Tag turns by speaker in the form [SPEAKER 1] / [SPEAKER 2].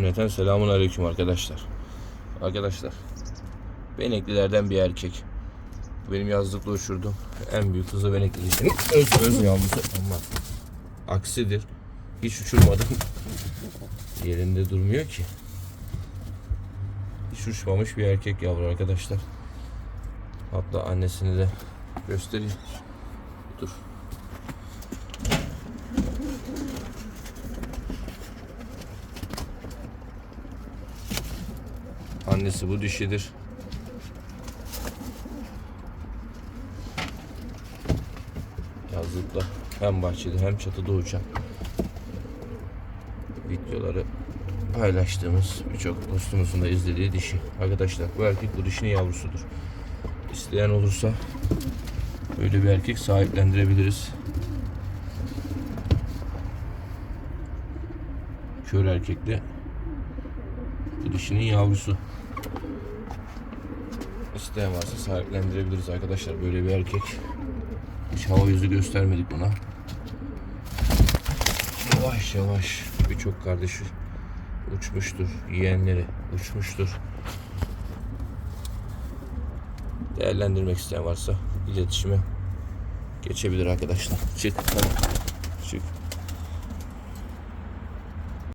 [SPEAKER 1] Cümleten selamun aleyküm arkadaşlar. Arkadaşlar. Beneklilerden bir erkek. Benim yazlıkla uçurdum. En büyük hızı benekli dişinin öz, öz yavrusu ama aksidir. Hiç uçurmadım. Yerinde durmuyor ki. Hiç uçmamış bir erkek yavru arkadaşlar. Hatta annesini de göstereyim. Dur. Annesi bu dişidir. Yazlıkta hem bahçede hem çatıda uçan videoları paylaştığımız birçok dostumuzun da izlediği dişi. Arkadaşlar bu erkek bu dişinin yavrusudur. İsteyen olursa böyle bir erkek sahiplendirebiliriz. Kör erkekle bu dişinin yavrusu. İsteyen varsa sahiplendirebiliriz arkadaşlar. Böyle bir erkek. Hiç hava yüzü göstermedik buna. Yavaş yavaş birçok kardeşi uçmuştur. Yeğenleri uçmuştur. Değerlendirmek isteyen varsa iletişime geçebilir arkadaşlar. Çık. Çık.